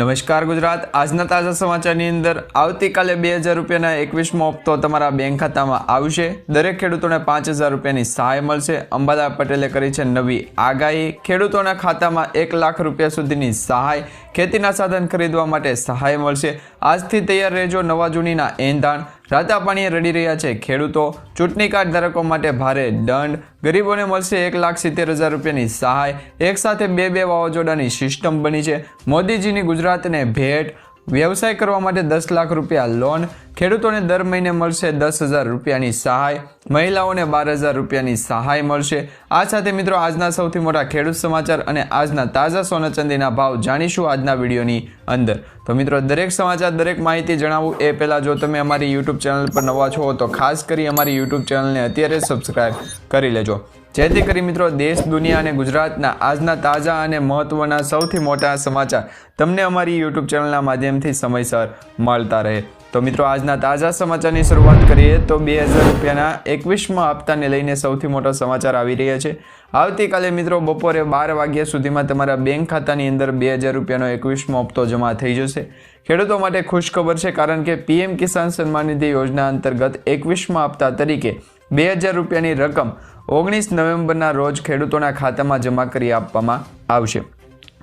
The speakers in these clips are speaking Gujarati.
નમસ્કાર ગુજરાત. આજના તાજા સમાચારની અંદર આવતીકાલે બે હજાર રૂપિયાના એકવીસમો હપ્તો તમારા બેંક ખાતામાં આવશે. દરેક ખેડૂતોને પાંચ હજાર રૂપિયાની સહાય મળશે. અંબાલા પટેલે કરી છે નવી આગાહી. ખેડૂતોના ખાતામાં એક લાખ રૂપિયા સુધીની સહાય. ખેતીના સાધન ખરીદવા માટે સહાય મળશે. આજથી તૈયાર રહેજો નવા જૂનીના એંધાણ. રાતા પાણીએ રડી રહ્યા છે. ખેડૂતો ચૂંટણી કાર્ડ ધારકો માટે ભારે દંડ. ગરીબોને મળશે એક લાખ સિત્તેર હજાર રૂપિયાની સહાય. એક સાથે બે બે વાવાઝોડાની સિસ્ટમ બની છે. મોદીજીની ગુજરાતને ભેટ. વ્યવસાય કરવા માટે દસ લાખ રૂપિયા લોન, ખેડૂતોને દર મહિને મળશે દસ હજાર રૂપિયાની સહાય, મહિલાઓને બાર હજાર રૂપિયાની સહાય મળશે. આ સાથે મિત્રો આજના સૌથી મોટા ખેડૂત સમાચાર અને આજના તાજા સોના ચાંદીના ભાવ જાણીશું આજના વિડીયોની અંદર. તો મિત્રો દરેક સમાચાર, દરેક માહિતી જણાવું એ પહેલાં જો તમે અમારી યુટ્યુબ ચેનલ પર નવા છો, તો ખાસ કરી અમારી યુટ્યુબ ચેનલને અત્યારે સબસ્ક્રાઈબ કરી લેજો. જેથી કરી મિત્રો, દેશ, દુનિયા અને ગુજરાતના આજના તાજા અને મહત્વના સૌથી મોટા સમાચાર તમને અમારી યુટ્યુબ ચેનલના માધ્યમથી સમયસર મળતા રહે. તો મિત્રો, આજના તાજા સમાચારની શરૂઆત કરીએ તો બે હજાર રૂપિયાના એકવીસમાં હપ્તાને લઈને સૌથી મોટો સમાચાર આવી રહ્યા છે. આવતીકાલે મિત્રો, બપોરે બાર વાગ્યા સુધીમાં તમારા બેંક ખાતાની અંદર બે હજાર રૂપિયાનો એકવીસમો હપ્તો જમા થઈ જશે. ખેડૂતો માટે ખુશખબર છે કારણ કે પીએમ કિસાન સન્માન નિધિ યોજના અંતર્ગત એકવીસમાં હપ્તા તરીકે બે હજાર રૂપિયાની રકમ ઓગણીસ નવેમ્બરના રોજ ખેડૂતોના ખાતામાં જમા કરી આપવામાં આવશે.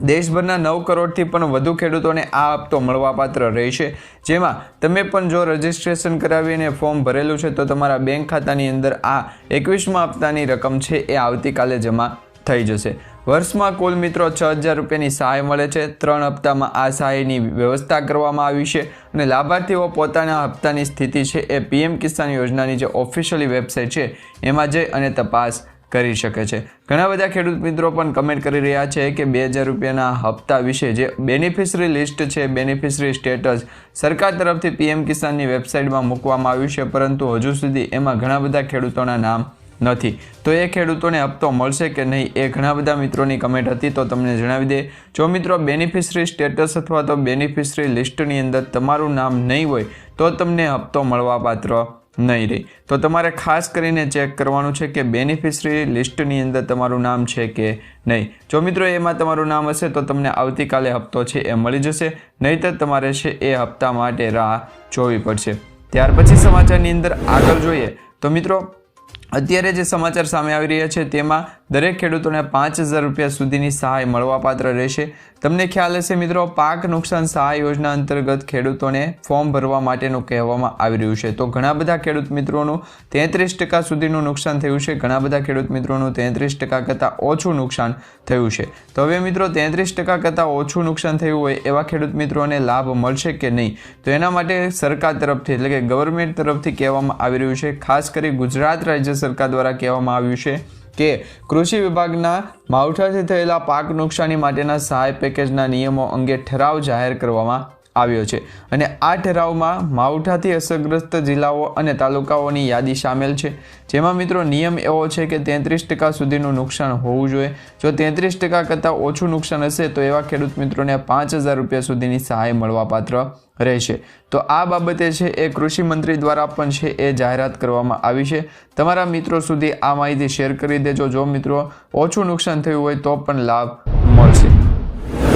દેશભરના નવ કરોડથી પણ વધુ ખેડૂતોને આ હપ્તો મળવાપાત્ર રહેશે. જેમાં તમે પણ જો રજિસ્ટ્રેશન કરાવીને ફોર્મ ભરેલું છે, તો તમારા બેંક ખાતાની અંદર આ એકવીસમા હપ્તાની રકમ છે, એ આવતીકાલે જમા થઈ જશે. વર્ષમાં કુલ મિત્રો છ હજાર રૂપિયાની સહાય મળે છે. ત્રણ હપ્તામાં આ સહાયની વ્યવસ્થા કરવામાં આવી છે અને લાભાર્થીઓ પોતાના હપ્તાની સ્થિતિ છે એ પીએમ કિસાન યોજનાની જે ઓફિશિયલી વેબસાઇટ છે એમાં જઈ અને તપાસ કરી શકે છે. ઘણા બધા ખેડૂત મિત્રો પણ કમેન્ટ કરી રહ્યા છે કે બે હજાર રૂપિયાના હપ્તા વિશે જે બેનિફિશરી લિસ્ટ છે, બેનિફિશરી સ્ટેટસ સરકાર તરફથી પીએમ કિસાનની વેબસાઇટમાં મૂકવામાં આવ્યું છે, પરંતુ હજુ સુધી એમાં ઘણા બધા ખેડૂતોના નામ નથી. તો એ ખેડૂતોને હપ્તો મળશે કે નહીં એ ઘણા બધા મિત્રોની કમેન્ટ હતી, તો તમને જણાવી દે. જો મિત્રો બેનિફિશરી સ્ટેટસ અથવા તો બેનિફિશરી લિસ્ટની અંદર તમારું નામ નહીં હોય, તો તમને હપ્તો મળવાપાત્ર નહીં રહે. તો તમારે ખાસ કરીને ચેક કરવાનું છે કે બેનિફિશરી લિસ્ટની અંદર તમારું નામ છે કે નહીં. જો મિત્રો એમાં તમારું નામ હશે, તો તમને આવતીકાલે હપ્તો છે એ મળી જશે. નહીંતર તમારે છે એ હપ્તા માટે રાહ જોવી પડશે. ત્યાર પછી સમાચારની અંદર આગળ જોઈએ. તો મિત્રો અત્યારે જે સમાચાર સામે આવી રહ્યા છે તેમાં દરેક ખેડૂતોને પાંચ હજાર રૂપિયા સુધીની સહાય મળવાપાત્ર રહેશે. તમને ખ્યાલ હશે મિત્રો, પાક નુકસાન સહાય યોજના અંતર્ગત ખેડૂતોને ફોર્મ ભરવા માટેનું કહેવામાં આવી રહ્યું છે. તો ઘણા બધા ખેડૂત મિત્રોનું તેત્રીસ ટકા સુધીનું નુકસાન થયું છે. ઘણા બધા ખેડૂત મિત્રોનું તેત્રીસ ટકા કરતાં ઓછું નુકસાન થયું છે. તો હવે મિત્રો, તેત્રીસ ટકા કરતાં ઓછું નુકસાન થયું હોય એવા ખેડૂત મિત્રોને લાભ મળશે કે નહીં? તો એના માટે સરકાર તરફથી, એટલે કે ગવર્મેન્ટ તરફથી કહેવામાં આવી રહ્યું છે. ખાસ કરી ગુજરાત રાજ્ય સરકાર દ્વારા કહેવામાં આવ્યું છે કે કૃષિ વિભાગના માવઠાથી થયેલા પાક નુકસાની માટેના સહાય પેકેજના નિયમો અંગે ઠરાવ જાહેર કરવામાં આવ્યો છે. અને આ ઠરાવમાં માવઠાથી અસરગ્રસ્ત જિલ્લાઓ અને તાલુકાઓની યાદી સામેલ છે. જેમાં મિત્રો નિયમ એવો છે કે તેત્રીસ ટકા સુધીનું નુકસાન હોવું જોઈએ. જો તેત્રીસ ટકા કરતાં ઓછું નુકસાન હશે, તો એવા ખેડૂત મિત્રોને પાંચ હજાર રૂપિયા સુધીની સહાય મળવાપાત્ર રહેશે. તો આ બાબતે છે એ કૃષિ મંત્રી દ્વારા પણ છે એ જાહેરાત કરવામાં આવી છે. તમારા મિત્રો સુધી આ માહિતી શેર કરી દેજો. જો મિત્રો ઓછું નુકસાન થયું હોય તો પણ લાભ મળશે.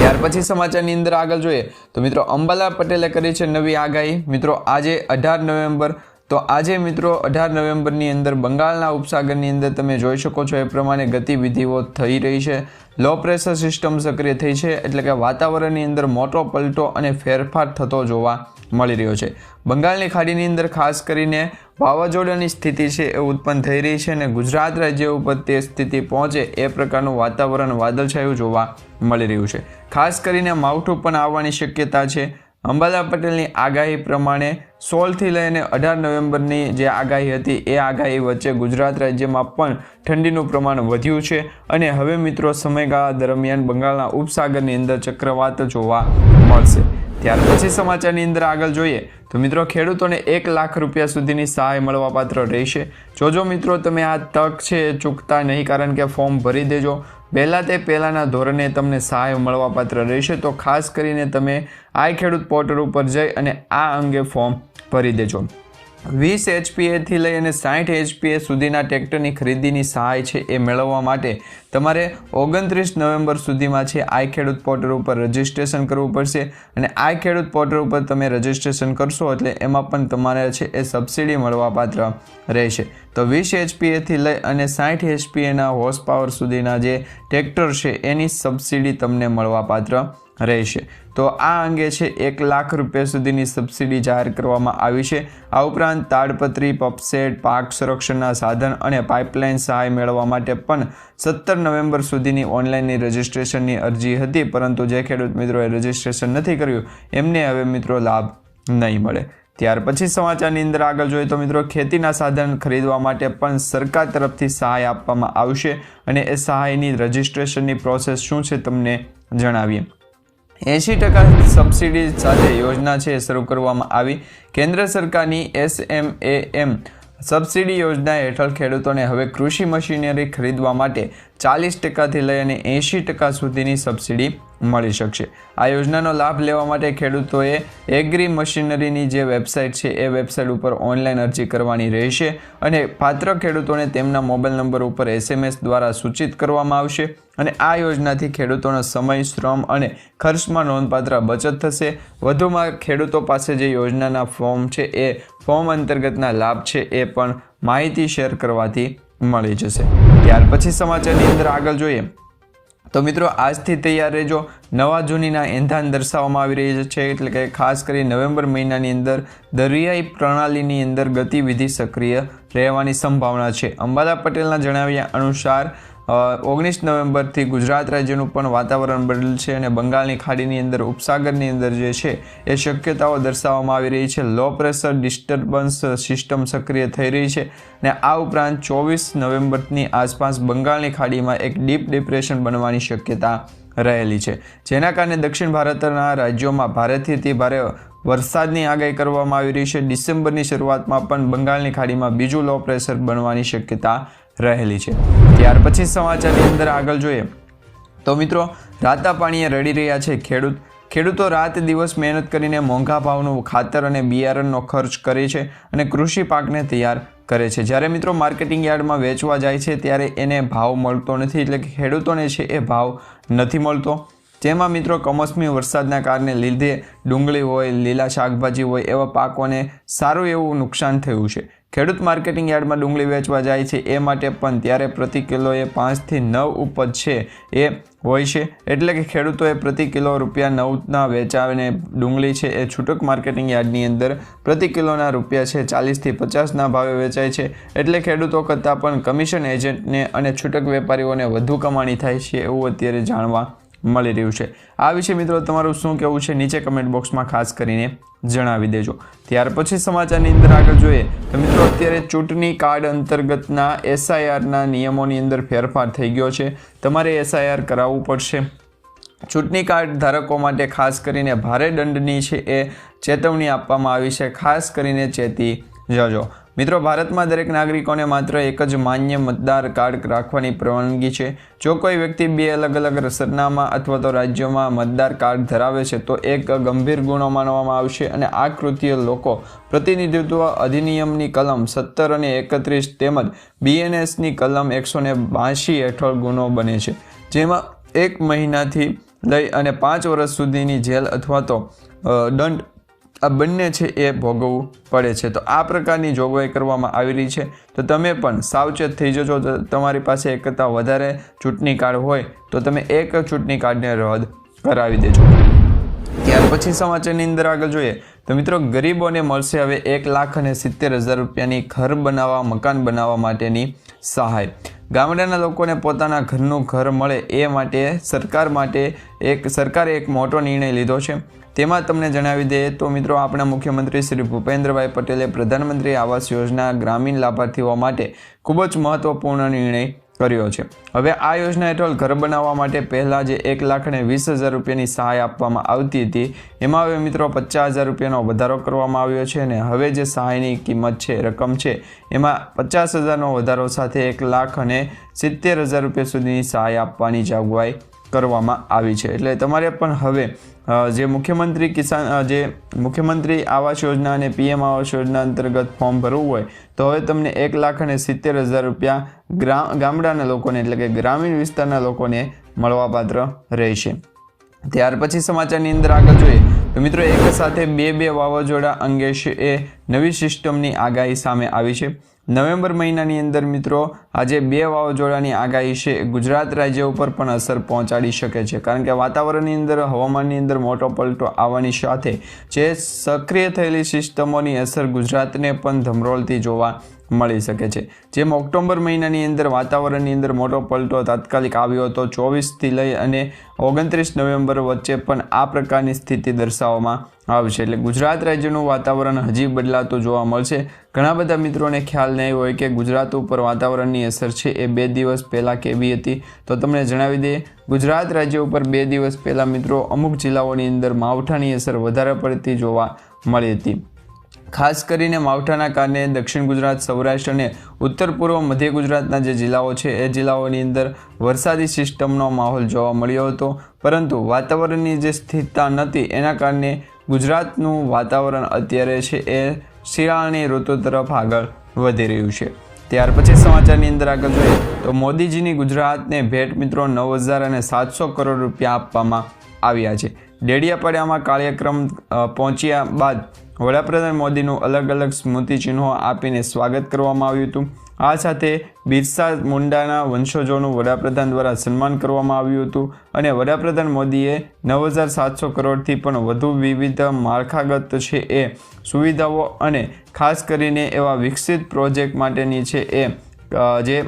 ત્યાર પછી સમાચારની અંદર આગળ જોઈએ તો મિત્રો અંબાલા પટેલે કરી છે નવી આગાહી. મિત્રો, આજે અઢાર નવેમ્બર. તો આજે મિત્રો અઢાર નવેમ્બરની અંદર બંગાળના ઉપસાગરની અંદર તમે જોઈ શકો છો એ પ્રમાણે ગતિવિધિઓ થઈ રહી છે. લો પ્રેશર સિસ્ટમ સક્રિય થઈ છે એટલે કે વાતાવરણની અંદર મોટો પલટો અને ફેરફાર થતો જોવા મળી રહ્યો છે. બંગાળની ખાડીની અંદર ખાસ કરીને વાવાઝોડાની સ્થિતિ છે એ ઉત્પન્ન થઈ રહી છે અને ગુજરાત રાજ્ય ઉપર તે સ્થિતિ પહોંચે એ પ્રકારનું વાતાવરણ વાદળછાયું જોવા મળી રહ્યું છે. ખાસ કરીને માવઠું પણ આવવાની શક્યતા છે. અંબાલા પટેલની આગાહી પ્રમાણે સોળથી લઈને અઢાર નવેમ્બરની જે આગાહી હતી, એ આગાહી વચ્ચે ગુજરાત રાજ્યમાં પણ ઠંડીનું પ્રમાણ વધ્યું છે અને હવે મિત્રો સમયગાળા દરમિયાન બંગાળના ઉપસાગરની અંદર ચક્રવાત જોવા મળશે. ત્યાર પછી સમાચારની અંદર આગળ જોઈએ તો મિત્રો ખેડૂતોને એક લાખ રૂપિયા સુધીની સહાય મળવાપાત્ર રહેશે. જોજો મિત્રો, તમે આ તક છે ચૂકતા નહીં કારણ કે ફોર્મ ભરી દેજો. પહેલાં તે પહેલાંના ધોરણે તમને સહાય મળવાપાત્ર રહેશે. તો ખાસ કરીને તમે આ ખેડૂત પોર્ટલ ઉપર જઈ અને આ અંગે ફોર્મ ભરી દેજો. વીસ એચપીએથી લઈ અને સાઠ એચપીએ સુધીના ટ્રેક્ટરની ખરીદીની સહાય છે એ મેળવવા માટે તમારે ઓગણત્રીસ નવેમ્બર સુધીમાં છે આઈ ખેડૂત પોર્ટલ ઉપર રજિસ્ટ્રેશન કરવું પડશે અને આઈ ખેડૂત પોર્ટલ ઉપર તમે રજિસ્ટ્રેશન કરશો એટલે એમાં પણ તમારે છે એ સબસિડી મળવાપાત્ર રહેશે. તો વીસ એચપીએથી લઈ અને સાઠ એચપીએના હોર્સ પાવર સુધીના જે ટ્રેક્ટર છે એની સબસિડી તમને મળવાપાત્ર રહેશે. તો આ અંગે છે એક લાખ રૂપિયા સુધીની સબસિડી જાહેર કરવામાં આવી છે. આ ઉપરાંત તાડપત્રી પપસેટ પાક સંરક્ષણના સાધન અને પાઇપલાઇન સહાય મેળવવા માટે પણ સત્તર નવેમ્બર સુધીની ઓનલાઈનની રજિસ્ટ્રેશનની અરજી હતી, પરંતુ જે ખેડૂત મિત્રોએ રજિસ્ટ્રેશન નથી કર્યું, એમને હવે મિત્રો લાભ નહીં મળે. ત્યાર પછી સમાચારની અંદર આગળ જોઈએ તો મિત્રો ખેતીના સાધન ખરીદવા માટે પણ સરકાર તરફથી સહાય આપવામાં આવશે અને એ સહાયની રજિસ્ટ્રેશનની પ્રોસેસ શું છે તમને જણાવીએ. એંશી ટકા સબસિડી સાથે યોજના છે શરૂ કરવામાં આવી. કેન્દ્ર સરકારની એમ સબસિડી યોજના હેઠળ ખેડૂતોને હવે કૃષિ મશીનરી ખરીદવા માટે ચાલીસ ટકાથી લઈ અને એંશી ટકા સુધીની સબસિડી મળી શકશે. આ યોજનાનો લાભ લેવા માટે ખેડૂતોએ એગ્રી મશીનરીની જે વેબસાઇટ છે, એ વેબસાઇટ ઉપર ઓનલાઈન અરજી કરવાની રહેશે અને પાત્ર ખેડૂતોને તેમના મોબાઈલ નંબર ઉપર એસએમએસ દ્વારા સૂચિત કરવામાં આવશે અને આ યોજનાથી ખેડૂતોનો સમય, શ્રમ અને ખર્ચમાં નોંધપાત્ર બચત થશે. વધુમાં ખેડૂતો પાસે જે યોજનાના ફોર્મ છે, એ ફોર્મ અંતર્ગતના લાભ છે, એ પણ માહિતી શેર કરવાથી મળી જશે. ત્યાર પછી સમાચારની અંદર આગળ જોઈએ. તો મિત્રો, આજથી તૈયાર રહેજો. નવા જૂનીના એંધાન દર્શાવવામાં આવી રહી છે. એટલે કે ખાસ કરી નવેમ્બર મહિનાની અંદર દરિયાઈ પ્રણાલીની અંદર ગતિવિધિ સક્રિય રહેવાની સંભાવના છે. અંબાલા પટેલના જણાવ્યા અનુસાર ઓગણીસ નવેમ્બરથી ગુજરાત રાજ્યનું પણ વાતાવરણ બદલશે અને બંગાળની ખાડીની અંદર, ઉપસાગરની અંદર જે છે, એ શક્યતાઓ દર્શાવવામાં આવી રહી છે. લો પ્રેશર ડિસ્ટર્બન્સ સિસ્ટમ સક્રિય થઈ રહી છે અને આ ઉપરાંત ચોવીસ નવેમ્બરની આસપાસ બંગાળની ખાડીમાં એક ડીપ ડિપ્રેશન બનવાની શક્યતા રહેલી છે. જેના કારણે દક્ષિણ ભારતના રાજ્યોમાં ભારેથી અતિ ભારે વરસાદની આગાહી કરવામાં આવી રહી છે. ડિસેમ્બરની શરૂઆતમાં પણ બંગાળની ખાડીમાં બીજું લો પ્રેશર બનવાની શક્યતા રહેલી છે. ત્યાર પછી સમાચારની અંદર આગળ જોઈએ. તો મિત્રો, રાતા પાણીએ રડી રહ્યા છે ખેડૂત. ખેડૂતો રાત દિવસ મહેનત કરીને મોંઘા ભાવનું ખાતર અને બિયારણનો ખર્ચ કરે છે અને કૃષિ પાકને તૈયાર કરે છે. જ્યારે મિત્રો માર્કેટિંગ યાર્ડમાં વેચવા જાય છે ત્યારે એને ભાવ મળતો નથી એટલે કે ખેડૂતોને છે એ ભાવ નથી મળતો. જેમાં મિત્રો કમોસમી વરસાદના કારણે લીધે ડુંગળી હોય, લીલા શાકભાજી હોય એવા પાકોને સારું એવું નુકસાન થયું છે. ખેડૂત માર્કેટિંગ યાર્ડમાં ડુંગળી વેચવા જાય છે, એ માટે પણ ત્યારે પ્રતિ કિલોએ પાંચથી નવ ઉપજ છે, એ હોય છે. એટલે કે ખેડૂતોએ પ્રતિ કિલો રૂપિયા નવના વેચાવીને ડુંગળી છે, એ છૂટક માર્કેટિંગ યાર્ડની અંદર પ્રતિ કિલોના રૂપિયા છે, ચાલીસથી પચાસના ભાવે વેચાય છે. એટલે ખેડૂતો કરતાં પણ કમિશન એજન્ટને અને છૂટક વેપારીઓને વધુ કમાણી થાય છે, એવું અત્યારે જાણવા મળી રહ્યું છે. આ વિશે મિત્રો તમારું શું કહેવું છે નીચે કમેન્ટ બોક્સમાં ખાસ કરીને જણાવી દેજો. ત્યાર પછી સમાચારની અંદર આગળ જોઈએ તો મિત્રો અત્યારે ચૂંટણી કાર્ડ અંતર્ગતના એસઆઈઆરના નિયમોની અંદર ફેરફાર થઈ ગયો છે. તમારે એસઆઈઆર કરાવવું પડશે. ચૂંટણી કાર્ડ ધારકો માટે ખાસ કરીને ભારે દંડની છે એ ચેતવણી આપવામાં આવી છે. ખાસ કરીને ચેતી જજો. મિત્રો, ભારતમાં દરેક નાગરિકોને માત્ર એક જ માન્ય મતદાર કાર્ડ રાખવાની પરવાનગી છે. જો કોઈ વ્યક્તિ બે અલગ અલગ સરનામા અથવા તો રાજ્યોમાં મતદાર કાર્ડ ધરાવે છે, તો એક ગંભીર ગુનો માનવામાં આવશે અને આ કૃત્ય લોકો પ્રતિનિધિત્વ અધિનિયમની કલમ સત્તર અને એકત્રીસ તેમજ બીએનએસની કલમ એકસો ને બાંશી હેઠળ ગુનો બને છે. જેમાં એક મહિનાથી લઈ અને પાંચ વર્ષ સુધીની જેલ અથવા તો દંડ આ બંને છે એ ભોગવવું પડે છે. તો આ પ્રકારની જોગવાઈ કરવામાં આવી રહી છે. તો તમે પણ સાવચેત થઈ જજો. તમારી પાસે એક કરતાં વધારે ચૂંટણી કાર્ડ હોય, તો તમે એક ચૂંટણી કાર્ડને રદ કરાવી દેજો. ત્યાર પછી સમાચારની અંદર આગળ જોઈએ. તો મિત્રો, ગરીબોને મળશે હવે એક લાખ અને સિત્તેર હજાર રૂપિયાની ઘર બનાવવા, મકાન બનાવવા માટેની સહાય. ગામડાના લોકોને પોતાના ઘરનું ઘર મળે એ માટે સરકાર માટે એક, સરકારે એક મોટો નિર્ણય લીધો છે. તેમાં તમને જણાવી દઈએ તો મિત્રો આપણા મુખ્યમંત્રી શ્રી ભૂપેન્દ્રભાઈ પટેલે પ્રધાનમંત્રી આવાસ યોજના ગ્રામીણ લાભાર્થીઓ માટે ખૂબ જ મહત્વપૂર્ણ નિર્ણય કર્યો છે. હવે આ યોજના હેઠળ ઘર બનાવવા માટે પહેલાં જે એક લાખ અને વીસ હજાર રૂપિયાની સહાય આપવામાં આવતી હતી, એમાં હવે મિત્રો પચાસ હજાર રૂપિયાનો વધારો કરવામાં આવ્યો છે અને હવે જે સહાયની કિંમત છે, રકમ છે, એમાં પચાસ હજારનો વધારો સાથે એક લાખ અને સિત્તેર હજાર રૂપિયા સુધીની સહાય આપવાની જોગવાઈ કરવામાં આવી છે. એટલે તમારે પણ હવે જે મુખ્યમંત્રી કિસાન જે મુખ્યમંત્રી આવાસ યોજના અને પીએમ આવાસ યોજના અંતર્ગત ફોર્મ ભરવું હોય, તો હવે તમને એક લાખ અને સિત્તેર હજાર રૂપિયા ગામડાના લોકોને એટલે કે ગ્રામીણ વિસ્તારના લોકોને મળવાપાત્ર રહેશે. ત્યાર પછી સમાચારની અંદર આગળ જોઈએ, તો મિત્રો એક સાથે બે બે વાવાઝોડા અંગે એ નવી સિસ્ટમની આગાહી સામે આવી છે. નવેમ્બર મહિનાની અંદર મિત્રો, આજે બે વાવાઝોડાની આગાહી છે. ગુજરાત રાજ્ય ઉપર પણ અસર પહોંચાડી શકે છે. કારણ કે વાતાવરણની અંદર, હવામાનની અંદર મોટો પલટો આવવાની સાથે જે સક્રિય થયેલી સિસ્ટમોની અસર ગુજરાતને પણ ધમરોળથી જોવા મળી શકે છે. જેમ ઓક્ટોબર મહિનાની અંદર વાતાવરણની અંદર મોટો પલટો તાત્કાલિક આવ્યો હતો, ચોવીસથી લઈ અને ઓગણત્રીસ નવેમ્બર વચ્ચે પણ આ પ્રકારની સ્થિતિ દર્શાવવામાં આવશે. એટલે ગુજરાત રાજ્યનું વાતાવરણ હજી બદલાતું જોવા મળશે. ઘણા બધા મિત્રોને ખ્યાલ નહીં હોય કે ગુજરાત ઉપર વાતાવરણની અસર છે એ બે દિવસ પહેલાં કેવી હતી? તો તમને જણાવી દઈએ. ગુજરાત રાજ્ય ઉપર બે દિવસ પહેલાં મિત્રો અમુક જિલ્લાઓની અંદર માવઠાની અસર વધારે પડતી જોવા મળી હતી. ખાસ કરીને માવઠાના કારણે દક્ષિણ ગુજરાત, સૌરાષ્ટ્ર અને ઉત્તર પૂર્વ મધ્ય ગુજરાતના જે જિલ્લાઓ છે, એ જિલ્લાઓની અંદર વરસાદી સિસ્ટમનો માહોલ જોવા મળ્યો હતો. પરંતુ વાતાવરણની જે સ્થિરતા નહોતી, એના કારણે ગુજરાતનું વાતાવરણ અત્યારે છે એ શિયાળાની ઋતુ તરફ આગળ વધી રહ્યું છે. ત્યાર પછી સમાચારની અંદર આગળ જોઈએ તો મોદીજીની ગુજરાતને ભેટ મિત્રો નવ હજાર અને સાતસો કરોડ રૂપિયા આપવામાં આવ્યા છે. ડેડિયાપાડામાં કાર્યક્રમ પહોંચ્યા બાદ વડાપ્રધાન મોદીનું અલગ અલગ સ્મૃતિચિહ્નો આપીને સ્વાગત કરવામાં આવ્યું હતું. આ સાથે બિરસા મુંડાના વંશજોનું વડાપ્રધાન દ્વારા સન્માન કરવામાં આવ્યું હતું અને વડાપ્રધાન મોદીએ નવ હજાર સાતસો કરોડથી પણ વધુ વિવિધ માળખાગત છે એ સુવિધાઓ અને ખાસ કરીને એવા વિકસિત પ્રોજેક્ટ માટેની છે એ જે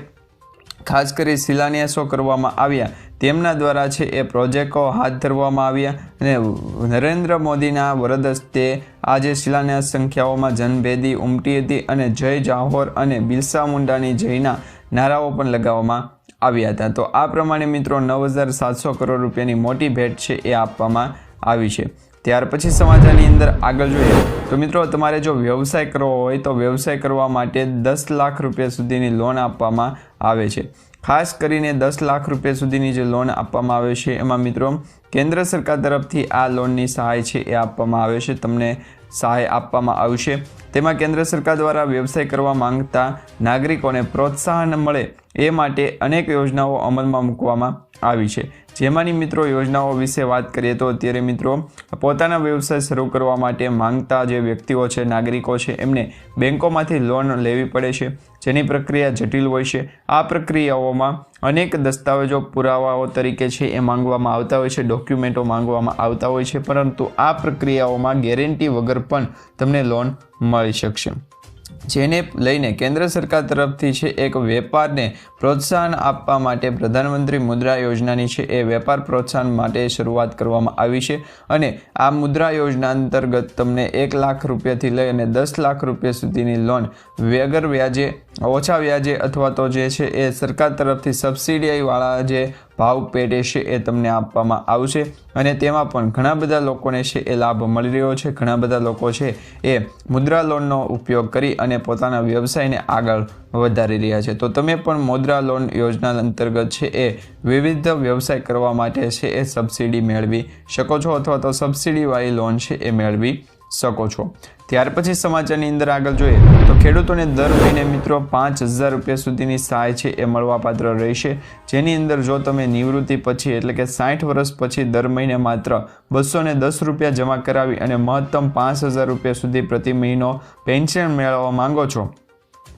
ખાસ કરી શિલાન્યાસો કરવામાં આવ્યા. તેમના દ્વારા છે એ પ્રોજેક્ટો હાથ ધરવામાં આવ્યા અને નરેન્દ્ર મોદીના વરદ હસ્તે આજે શિલાન્યાસ સંખ્યાઓમાં જનભેદી ઉમટી હતી અને જય જાહોર અને બિરસા મુંડાની જયના નારાઓ પણ લગાવવામાં આવ્યા હતા. તો આ પ્રમાણે મિત્રો નવ હજાર સાતસો કરોડ રૂપિયાની મોટી ભેટ છે એ આપવામાં આવી છે. ત્યાર પછી સમાચારની અંદર આગળ જોઈએ. તો મિત્રો તમારે જો વ્યવસાય કરવો હોય તો વ્યવસાય કરવા માટે દસ લાખ રૂપિયા સુધીની લોન આપવામાં આવે છે. ખાસ કરીને દસ લાખ રૂપિયા સુધીની જે લોન આપવામાં આવે છે, એમાં મિત્રો કેન્દ્ર સરકાર તરફથી આ લોનની સહાય છે એ આપવામાં આવે છે, તમને સહાય આપવામાં આવશે. તેમાં કેન્દ્ર સરકાર દ્વારા વ્યવસાય કરવા માંગતા નાગરિકોને પ્રોત્સાહન મળે એ માટે અનેક યોજનાઓ અમલમાં મૂકવામાં આવી છે. જેમાંની મિત્રો યોજનાઓ વિશે વાત કરીએ તો અત્યારે મિત્રો પોતાના વ્યવસાય શરૂ કરવા માટે માંગતા જે વ્યક્તિઓ છે, નાગરિકો છે, એમને બેન્કોમાંથી લોન લેવી પડે છે, જેની પ્રક્રિયા જટિલ હોય છે. આ પ્રક્રિયાઓમાં અનેક દસ્તાવેજો પુરાવાઓ તરીકે છે એ માંગવામાં આવતા હોય છે, ડોક્યુમેન્ટો માંગવામાં આવતા હોય છે, પરંતુ આ પ્રક્રિયાઓમાં ગેરંટી વગર પણ તમને લોન મળી શકશે. જેને લઈને કેન્દ્ર સરકાર તરફથી છે એક વેપારને પ્રોત્સાહન આપવા માટે પ્રધાનમંત્રી મુદ્રા યોજનાની છે એ વેપાર પ્રોત્સાહન માટે શરૂઆત કરવામાં આવી છે. અને આ મુદ્રા યોજના અંતર્ગત તમને એક લાખ રૂપિયાથી લઈ અને દસ લાખ રૂપિયા સુધીની લોન વગર વ્યાજે, ઓછા વ્યાજે અથવા તો જે છે એ સરકાર તરફથી સબસિડીવાળા જે ભાવ પેટે છે એ તમને આપવામાં આવશે. અને તેમાં પણ ઘણા બધા લોકોને છે એ લાભ મળી રહ્યો છે. ઘણા બધા લોકો છે એ મુદ્રા લોનનો ઉપયોગ કરી અને પોતાના વ્યવસાયને આગળ વધારી રહ્યા છે. તો તમે પણ મુદ્રા લોન યોજના અંતર્ગત છે એ વિવિધ વ્યવસાય કરવા માટે છે એ સબસિડી મેળવી શકો છો અથવા તો સબસિડીવાળી લોન છે એ મેળવી શકો છો. ત્યાર પછી સમાચારની અંદર આગળ જોઈએ તો ખેડૂતોને દર મહિને મિત્રો પાંચ હજાર રૂપિયા સુધીની સહાય છે એ મળવાપાત્ર રહેશે. જેની અંદર જો તમે નિવૃત્તિ પછી એટલે કે સાઠ વર્ષ પછી દર મહિને માત્ર બસો દસ રૂપિયા જમા કરાવી અને મહત્તમ પાંચ હજાર રૂપિયા સુધી પ્રતિ મહિનો પેન્શન મેળવવા માંગો છો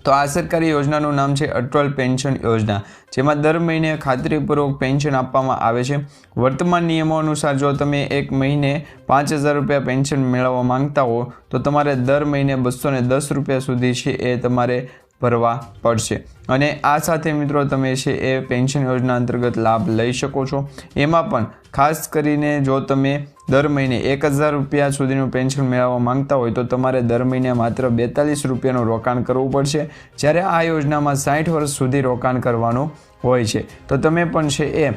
તો આ સરકારી યોજનાનું નામ છે અટલ પેન્શન યોજના, જેમાં દર મહિને ખાતરીપૂર્વક પેન્શન આપવામાં આવે છે. વર્તમાન નિયમો અનુસાર જો તમે એક મહિને પાંચ હજાર રૂપિયા પેન્શન મેળવવા માંગતા હો, તો તમારે દર મહિને બસો દસ રૂપિયા સુધી છે એ તમારે ભરવા પડશે. અને આ સાથે મિત્રો તમે છે એ પેન્શન યોજના અંતર્ગત લાભ લઈ શકો છો. એમાં પણ ખાસ કરીને જો તમે દર મહિને એક હજાર રૂપિયા સુધીનું પેન્શન મેળવવા માંગતા હોય તો તમારે દર મહિને માત્ર બેતાલીસ રૂપિયાનું રોકાણ કરવું પડશે. જ્યારે આ યોજનામાં સાઠ વર્ષ સુધી રોકાણ કરવાનું હોય છે. તો તમે પણ છે એ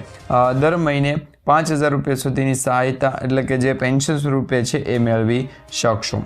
દર મહિને પાંચ હજાર રૂપિયા સુધીની સહાયતા એટલે કે જે પેન્શન સ્વરૂપે છે એ મેળવી શકશો.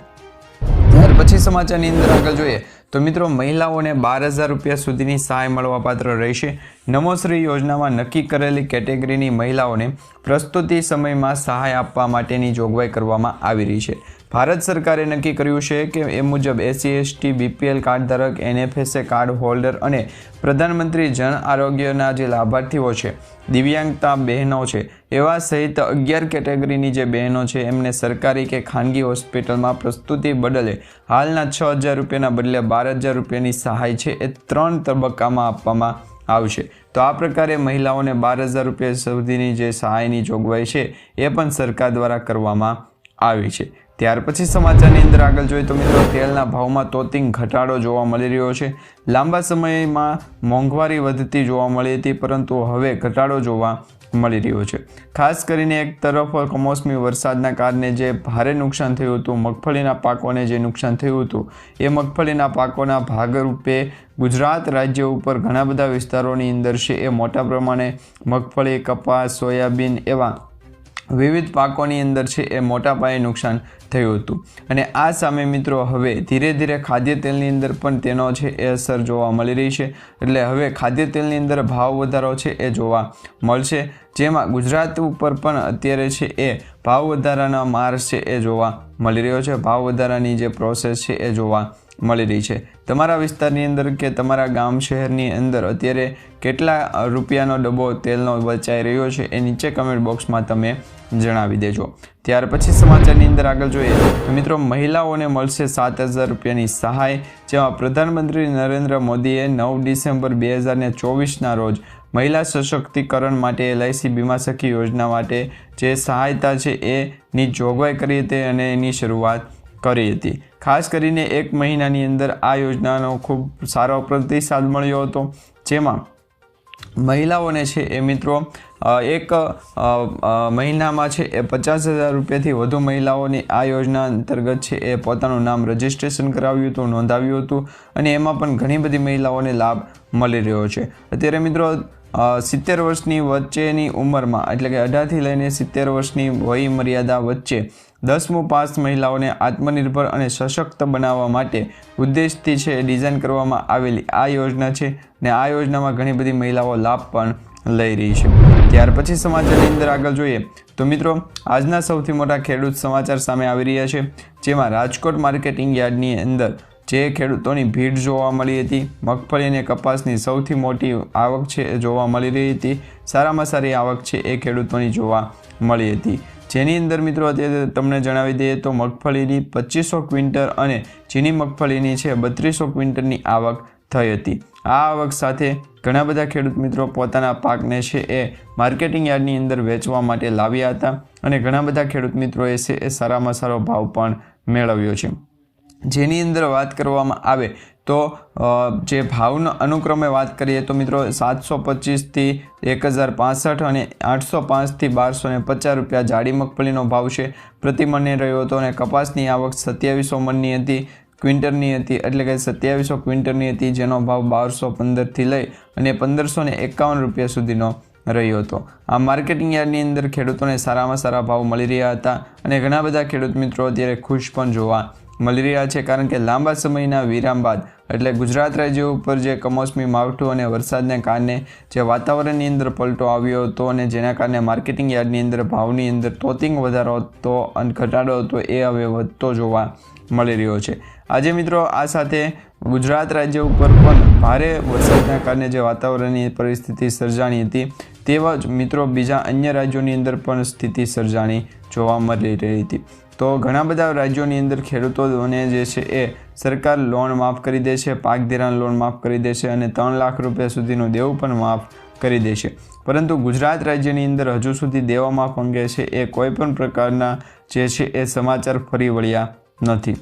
ત્યાર પછી સમાચારની અંદર આગળ જોઈએ. તો મિત્રો, મહિલાઓને બાર હજાર રૂપિયા સુધીની સહાય મળવાપાત્ર રહેશે. નમોશ્રી યોજનામાં નક્કી કરેલી કેટેગરીની મહિલાઓને પ્રસ્તુતિ સમયમાં સહાય આપવા માટેની જોગવાઈ કરવામાં આવી રહી છે. ભારત સરકારે નક્કી કર્યું છે કે એ મુજબ એસસી, એસટી, બીપીએલ કાર્ડ ધારક એનએફએસએ કાર્ડ હોલ્ડર અને પ્રધાનમંત્રી જન આરોગ્યના જે લાભાર્થીઓ છે દિવ્યાંગતા બહેનો છે. એવા સહિત અગિયાર કેટેગરીની જે બહેનો છે, એમને સરકારી કે ખાનગી હોસ્પિટલમાં પ્રસ્તુતિ બદલે હાલના છ હજાર રૂપિયાના બદલે બાર હજાર રૂપિયાની સહાય છે એ ત્રણ તબક્કામાં આપવામાં આવશે. તો આ પ્રકારે મહિલાઓને બાર હજાર રૂપિયા સુધીની જે સહાયની જોગવાઈ છે, એ પણ સરકાર દ્વારા કરવામાં આવી છે. ત્યાર પછી સમાચારની અંદર આગળ જોઈએ તો મિત્રો, તેલના ભાવમાં તોતિંગ ઘટાડો જોવા મળી રહ્યો છે. લાંબા સમયમાં મોંઘવારી વધતી જોવા મળી હતી, પરંતુ હવે ઘટાડો જોવા મળી રહ્યો છે. ખાસ કરીને એક તરફ કમોસમી વરસાદના કારણે જે ભારે નુકસાન થયું હતું, મગફળીના પાકોને જે નુકસાન થયું હતું, એ મગફળીના પાકોના ભાગરૂપે ગુજરાત રાજ્ય ઉપર ઘણા બધા વિસ્તારોની અંદર છે એ મોટા પ્રમાણે મગફળી, કપાસ, સોયાબીન એવા વિવિધ પાકોની અંદર છે એ મોટા પાયે નુકસાન થયું હતું. અને આ સામે મિત્રો હવે ધીરે ધીરે ખાદ્ય તેલની અંદર પણ તેનો છે એ અસર જોવા મળી રહી છે. એટલે હવે ખાદ્ય તેલની અંદર ભાવ વધારો છે એ જોવા મળશે. જેમાં ગુજરાત ઉપર પણ અત્યારે છે એ ભાવ વધારાના માર્ગ છે એ જોવા મળી રહ્યો છે. ભાવ વધારાની જે પ્રોસેસ છે એ જોવા મળી રહી છે. તમારા વિસ્તારની અંદર કે તમારા ગામ શહેરની અંદર અત્યારે કેટલા રૂપિયાનો ડબ્બો તેલનો વચાઈ રહ્યો છે એ નીચે કમેન્ટ બોક્સમાં તમે જણાવી દેજો. ત્યાર પછી સમાચારની અંદર આગળ જોઈએ. તો મિત્રો, મહિલાઓને મળશે સાત હજાર રૂપિયાની સહાય, જેમાં પ્રધાનમંત્રી નરેન્દ્ર મોદીએ નવ ડિસેમ્બર બે હજાર ને ચોવીસના રોજ મહિલા સશક્તિકરણ માટે એલઆઈસી બીમા સખી યોજના માટે જે સહાયતા છે એની જોગવાઈ કરી હતી અને એની શરૂઆત કરી હતી. ખાસ કરીને એક મહિનાની અંદર આ યોજનાનો ખૂબ સારો પ્રતિસાદ મળ્યો હતો. જેમાં મહિલાઓને છે એ મિત્રો એક મહિનામાં છે એ પચાસ હજાર રૂપિયાથી વધુ મહિલાઓની આ યોજના અંતર્ગત છે એ પોતાનું નામ રજિસ્ટ્રેશન કરાવ્યું હતું, નોંધાવ્યું હતું અને એમાં પણ ઘણી બધી મહિલાઓને લાભ મળી રહ્યો છે. અત્યારે મિત્રો સિત્તેર વર્ષની વચ્ચેની ઉંમરમાં, એટલે કે અઢારથી લઈને સિત્તેર વર્ષની વય મર્યાદા વચ્ચે દસમું પાસ મહિલાઓને આત્મનિર્ભર અને સશક્ત બનાવવા માટે ઉદ્દેશથી છે ડિઝાઇન કરવામાં આવેલી આ યોજના છે ને આ યોજનામાં ઘણી બધી મહિલાઓ લાભ પણ લઈ રહી છે. ત્યાર પછી સમાચારની અંદર આગળ જોઈએ તો મિત્રો, આજના સૌથી મોટા ખેડૂત સમાચાર સામે આવી રહ્યા છે, જેમાં રાજકોટ માર્કેટિંગ યાર્ડની અંદર જે ખેડૂતોની ભીડ જોવા મળી હતી, મગફળી અને કપાસની સૌથી મોટી આવક છે જોવા મળી રહી હતી, સારામાં સારી આવક છે એ ખેડૂતોની જોવા મળી હતી. જેની અંદર મિત્રો અત્યારે તમને જણાવી દઈએ તો મગફળીની પચીસો ક્વિન્ટલ અને ચીની મગફળીની છે બત્રીસો ક્વિન્ટલની આવક થઈ હતી. આ આવક સાથે ઘણા બધા ખેડૂત મિત્રો પોતાના પાકને છે એ માર્કેટિંગ યાર્ડની અંદર વેચવા માટે લાવ્યા હતા અને ઘણા બધા ખેડૂત મિત્રોએ છે એ સારામાં સારો ભાવ પણ મેળવ્યો છે. જેની અંદર વાત કરવામાં આવે તો જે ભાવનો અનુક્રમે વાત કરીએ તો મિત્રો સાતસો પચીસથી એક હજાર પાસઠ અને આઠસો પાંચથી બારસો ને પચાસ રૂપિયા જાડી મગફળીનો ભાવ છે. પ્રતિ મણને રહ્યો હતો અને કપાસની આવક સત્યાવીસો મણની હતી ક્વિન્ટરની હતી, એટલે કે સત્યાવીસો ક્વિન્ટલની હતી, જેનો ભાવ બારસો પંદરથી લઈ અને પંદરસો ને એકાવન રૂપિયા સુધીનો રહ્યો હતો. આ માર્કેટિંગ યાર્ડની અંદર ખેડૂતોને સારામાં સારા ભાવ મળી રહ્યા હતા અને ઘણા બધા ખેડૂત મિત્રો અત્યારે ખુશ પણ જોવા મળી રહ્યા છે કારણ કે લાંબા સમયના વિરામ બાદ, એટલે ગુજરાત રાજ્ય ઉપર જે કમોસમી માવઠું અને વરસાદને કારણે જે વાતાવરણની અંદર પલટો આવ્યો હતો અને જેના કારણે માર્કેટિંગ યાર્ડની અંદર ભાવની અંદર તોતિંગ વધારો હતો અને ઘટાડો હતો એ હવે વધતો જોવા મળી રહ્યો છે. આજે મિત્રો આ સાથે ગુજરાત રાજ્ય ઉપર પણ ભારે વરસાદના કારણે જે વાતાવરણની પરિસ્થિતિ સર્જાણી હતી તેવા જ મિત્રો બીજા અન્ય રાજ્યોની અંદર પણ સ્થિતિ સર્જાણી જોવા મળી રહી હતી. તો ઘણા બધા રાજ્યોની અંદર ખેડૂતોને જે છે એ સરકાર લોન માફ કરી દે છે, પાક ધિરાણ લોન માફ કરી દે છે અને ત્રણ લાખ રૂપિયા સુધીનું દેવું પણ માફ કરી દે છે. પરંતુ ગુજરાત રાજ્યની અંદર હજુ સુધી દેવા માફ અંગે છે એ કોઈ પણ પ્રકારના જે છે એ સમાચાર ફરી વળ્યા નથી.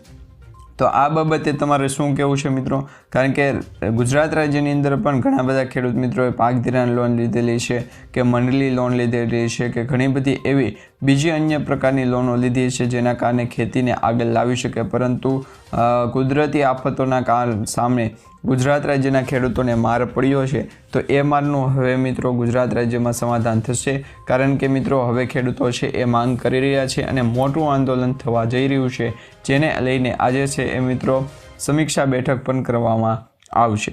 તો આ બાબતે તમારે શું કહેવું છે મિત્રો? કારણ કે ગુજરાત રાજ્યની અંદર પણ ઘણા બધા ખેડૂત મિત્રોએ પાક ધિરાણ લોન લીધેલી છે કે મંડળી લોન લીધેલી છે કે ઘણી બધી એવી બીજી અન્ય પ્રકારની લોનો લીધી છે જેના કારણે ખેતીને આગળ લાવી શકે. પરંતુ કુદરતી આફતોના કારણ સામે ગુજરાત રાજ્યના ખેડૂતોને માર પડ્યો છે, તો એ મારનું હવે મિત્રો ગુજરાત રાજ્યમાં સમાધાન થશે. કારણ કે મિત્રો, હવે ખેડૂતો છે એ માંગ કરી રહ્યા છે અને મોટું આંદોલન થવા જઈ રહ્યું છે, જેને લઈને આજે છે એ મિત્રો સમીક્ષા બેઠક પણ કરવામાં આવશે.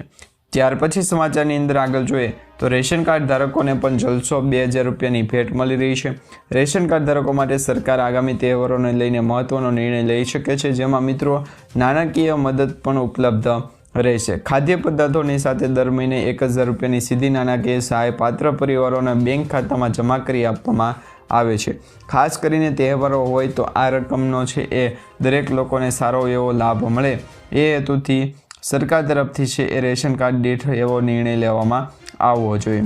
ત્યાર પછી સમાચારની અંદર આગળ જોઈએ, તો રેશન કાર્ડ ધારકોને પણ જલસો બે હજાર રૂપિયાની ભેટ મળી રહી છે. રેશન કાર્ડ ધારકો માટે સરકાર આગામી તહેવારોને લઈને મહત્વનો નિર્ણય લઈ શકે છે, જેમાં મિત્રો નાણાકીય મદદ પણ ઉપલબ્ધ રહેશે. ખાદ્ય પદાર્થોની સાથે દર મહિને એક હજાર રૂપિયાની સીધી નાણાકીય સહાય પાત્ર પરિવારોના બેંક ખાતામાં જમા કરી આપવામાં આવે છે. ખાસ કરીને તહેવારો હોય તો આ રકમનો છે એ દરેક લોકોને સારો એવો લાભ મળે. એ હેતુથી સરકાર તરફથી છે એ રેશન કાર્ડ દીઠ એવો નિર્ણય લેવામાં આવવો જોઈએ.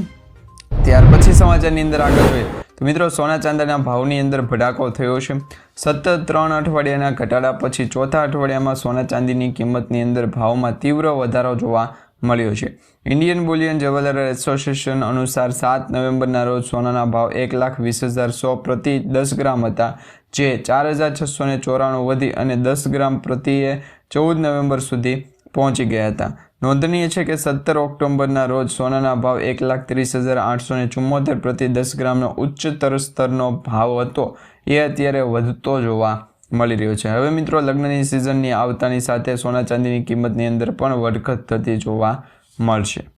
ત્યાર પછી સમાચારની અંદર આગળ જોઈએ. તો મિત્રો સોના ચાંદીના ભાવની અંદર ભડાકો થયો છે. સતત ત્રણ અઠવાડિયાના ઘટાડા પછી ચોથા અઠવાડિયામાં સોના ચાંદીની કિંમતની અંદર ભાવમાં તીવ્ર વધારો જોવા મળ્યો છે. ઇન્ડિયન બુલિયન જવેલર એસોસિએશન અનુસાર સાત નવેમ્બરના રોજ સોનાના ભાવ એક લાખ વીસ હજાર સો પ્રતિ દસ ગ્રામ હતા, જે ચાર હજાર છસો ચોરાણું વધી અને દસ ગ્રામ પ્રતિએ ચૌદ નવેમ્બર સુધી પહોંચી ગયા હતા. નોંધનીય છે કે સત્તર ઓક્ટોબરના રોજ સોનાના ભાવ એક લાખ ત્રીસ હજાર આઠસો ને ચુમ્મોતેર પ્રતિ દસ ગ્રામનો ઉચ્ચતર સ્તરનો ભાવ હતો. એ અત્યારે વધતો જોવા મળી રહ્યો છે. હવે મિત્રો, લગ્નની સિઝનની આવતાની સાથે સોના ચાંદીની કિંમતની અંદર પણ વધઘટ થતી જોવા મળશે.